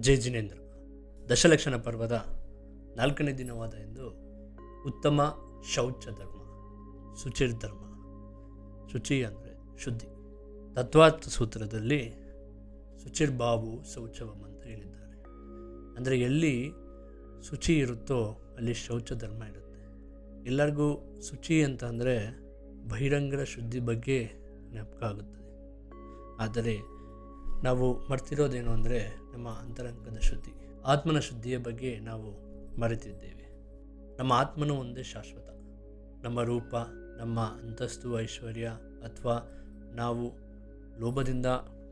ಜೈ ಜಿನೇಂದ್ರ. ದಶಲಕ್ಷಣ ಪರ್ವದ ನಾಲ್ಕನೇ ದಿನವಾದ ಎಂದು ಉತ್ತಮ ಶೌಚ ಧರ್ಮ ಶುಚಿರ್ ಧರ್ಮ, ಶುಚಿ ಅಂದರೆ ಶುದ್ಧಿ. ತತ್ವಾರ್ಥ ಸೂತ್ರದಲ್ಲಿ ಶುಚಿರ್ಭಾವು ಶೌಚವಂ ಅಂತ ಹೇಳಿದ್ದಾರೆ. ಅಂದರೆ ಎಲ್ಲಿ ಶುಚಿ ಇರುತ್ತೋ ಅಲ್ಲಿ ಶೌಚ ಧರ್ಮ ಇರುತ್ತೆ. ಎಲ್ಲರಿಗೂ ಶುಚಿ ಅಂತ ಅಂದರೆ ಬಹಿರಂಗರ ಶುದ್ಧಿ ಬಗ್ಗೆ ನೆಪಕ ಆಗುತ್ತದೆ. ಆದರೆ ನಾವು ಮರ್ತಿರೋದೇನು ಅಂದರೆ ನಮ್ಮ ಅಂತರಂಗದ ಶುದ್ಧಿ. ಆತ್ಮನ ಶುದ್ಧಿಯ ಬಗ್ಗೆ ನಾವು ಮರೆತಿದ್ದೇವೆ. ನಮ್ಮ ಆತ್ಮನು ಒಂದೇ ಶಾಶ್ವತ. ನಮ್ಮ ರೂಪ, ನಮ್ಮ ಅಂತಸ್ತು ಐಶ್ವರ್ಯ ಅಥವಾ ನಾವು ಲೋಭದಿಂದ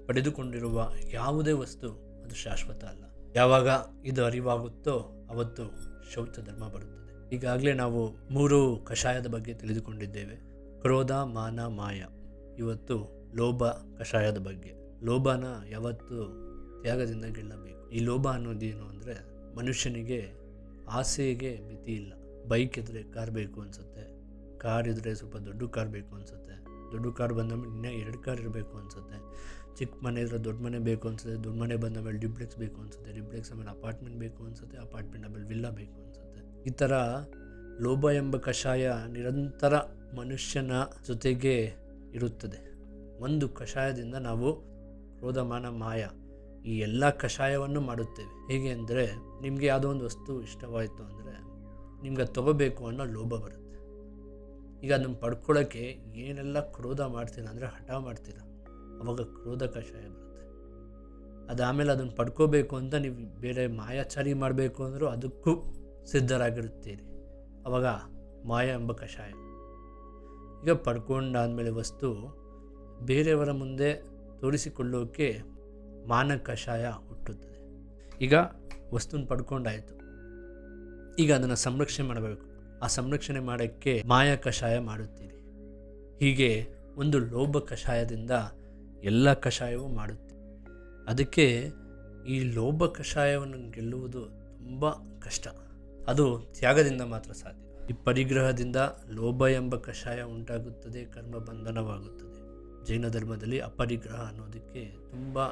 ಪಡೆದುಕೊಂಡಿರುವ ಯಾವುದೇ ವಸ್ತು ಅದು ಶಾಶ್ವತ ಅಲ್ಲ. ಯಾವಾಗ ಇದು ಅರಿವಾಗುತ್ತೋ ಅವತ್ತು ಶೌಚ ಧರ್ಮ ಬರುತ್ತದೆ. ಈಗಾಗಲೇ ನಾವು ಮೂರು ಕಷಾಯದ ಬಗ್ಗೆ ತಿಳಿದುಕೊಂಡಿದ್ದೇವೆ. ಕ್ರೋಧ, ಮಾನ, ಮಾಯ. ಇವತ್ತು ಲೋಭ, ಕಷಾಯದ ಬಗ್ಗೆ. ಲೋಭನ ಯಾವತ್ತು ತ್ಯಾಗದಿಂದ ಗೆಲ್ಲಬೇಕು. ಈ ಲೋಭ ಅನ್ನೋದೇನು ಅಂದರೆ ಮನುಷ್ಯನಿಗೆ ಆಸೆಗೆ ಮಿತಿ ಇಲ್ಲ. ಬೈಕ್ ಇದ್ದರೆ ಕಾರ್ ಬೇಕು ಅನಿಸುತ್ತೆ. ಕಾರ್ ಇದ್ದರೆ ಸ್ವಲ್ಪ ದೊಡ್ಡ ಕಾರ್ ಬೇಕು ಅನಿಸುತ್ತೆ. ದೊಡ್ಡ ಕಾರ್ ಬಂದ ಮೇಲೆ ಇನ್ನೂ ಎರಡು ಕಾರ್ ಇರಬೇಕು ಅನಿಸುತ್ತೆ. ಚಿಕ್ಕ ಮನೆ ಇದ್ರೆ ದೊಡ್ಡ ಮನೆ ಬೇಕು ಅನಿಸುತ್ತೆ. ದೊಡ್ಡ ಮನೆ ಬಂದ ಮೇಲೆ ಡಿಪ್ಲೆಕ್ಸ್ ಬೇಕು ಅನಿಸುತ್ತೆ. ಡಿಪ್ಲೆಕ್ಸ್ ಆಮೇಲೆ ಅಪಾರ್ಟ್ಮೆಂಟ್ ಬೇಕು ಅನಿಸುತ್ತೆ. ಅಪಾರ್ಟ್ಮೆಂಟ್ ಆಮೇಲೆ ವಿಲ್ಲಾ ಬೇಕು ಅನಿಸುತ್ತೆ. ಈ ಥರ ಲೋಭ ಎಂಬ ಕಷಾಯ ನಿರಂತರ ಮನುಷ್ಯನ ಜೊತೆಗೆ ಇರುತ್ತದೆ. ಒಂದು ಕಷಾಯದಿಂದ ನಾವು ಕ್ರೋಧಮಾನ, ಮಾಯ ಈ ಎಲ್ಲ ಕಷಾಯವನ್ನು ಮಾಡುತ್ತೇವೆ. ಹೇಗೆ ಅಂದರೆ ನಿಮಗೆ ಯಾವುದೋ ಒಂದು ವಸ್ತು ಇಷ್ಟವಾಯಿತು ಅಂದರೆ ನಿಮ್ಗೆ ತಗೋಬೇಕು ಅನ್ನೋ ಲೋಭ ಬರುತ್ತೆ. ಈಗ ಅದನ್ನು ಪಡ್ಕೊಳ್ಳೋಕ್ಕೆ ಏನೆಲ್ಲ ಕ್ರೋಧ ಮಾಡ್ತೀರ ಅಂದರೆ ಹಠ ಮಾಡ್ತೀರ. ಅವಾಗ ಕ್ರೋಧ ಕಷಾಯ ಬರುತ್ತೆ. ಅದಾದಮೇಲೆ ಅದನ್ನು ಪಡ್ಕೋಬೇಕು ಅಂತ ನೀವು ಬೇರೆ ಮಾಯಾಚಾರಿ ಮಾಡಬೇಕು ಅಂದರೂ ಅದಕ್ಕೂ ಸಿದ್ಧರಾಗಿರುತ್ತೀರಿ. ಅವಾಗ ಮಾಯ ಎಂಬ ಕಷಾಯ. ಈಗ ಪಡ್ಕೊಂಡಾದಮೇಲೆ ವಸ್ತು ಬೇರೆಯವರ ಮುಂದೆ ತೋರಿಸಿಕೊಳ್ಳೋಕೆ ಮಾನ ಕಷಾಯ ಹುಟ್ಟುತ್ತದೆ. ಈಗ ವಸ್ತುನ ಪಡ್ಕೊಂಡಾಯಿತು. ಈಗ ಅದನ್ನು ಸಂರಕ್ಷಣೆ ಮಾಡಬೇಕು. ಆ ಸಂರಕ್ಷಣೆ ಮಾಡೋಕ್ಕೆ ಮಾಯ ಕಷಾಯ ಮಾಡುತ್ತೀರಿ. ಹೀಗೆ ಒಂದು ಲೋಭ ಕಷಾಯದಿಂದ ಎಲ್ಲ ಕಷಾಯವೂ ಮಾಡುತ್ತೀರಿ. ಅದಕ್ಕೆ ಈ ಲೋಭ ಕಷಾಯವನ್ನು ಗೆಲ್ಲುವುದು ತುಂಬ ಕಷ್ಟ. ಅದು ತ್ಯಾಗದಿಂದ ಮಾತ್ರ ಸಾಧ್ಯ. ಈ ಪರಿಗ್ರಹದಿಂದ ಲೋಭ ಎಂಬ ಕಷಾಯ ಉಂಟಾಗುತ್ತದೆ, ಕರ್ಮ ಬಂಧನವಾಗುತ್ತದೆ. ಜೈನ ಧರ್ಮದಲ್ಲಿ ಅಪರಿಗ್ರಹ ಅನ್ನೋದಕ್ಕೆ ತುಂಬ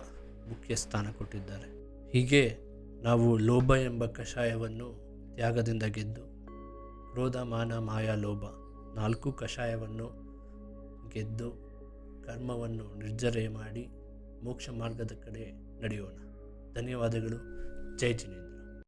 ಮುಖ್ಯ ಸ್ಥಾನ ಕೊಟ್ಟಿದ್ದಾರೆ. ಹೀಗೆ ನಾವು ಲೋಭ ಎಂಬ ಕಷಾಯವನ್ನು ತ್ಯಾಗದಿಂದ ಗೆದ್ದು, ಕ್ರೋಧ, ಮಾನ, ಮಾಯಾ, ಲೋಭ ನಾಲ್ಕು ಕಷಾಯವನ್ನು ಗೆದ್ದು ಕರ್ಮವನ್ನು ನಿರ್ಜರೆ ಮಾಡಿ ಮೋಕ್ಷ ಮಾರ್ಗದ ಕಡೆ ನಡೆಯೋಣ. ಧನ್ಯವಾದಗಳು. ಜೈ ಜಿನೇಂದ್ರ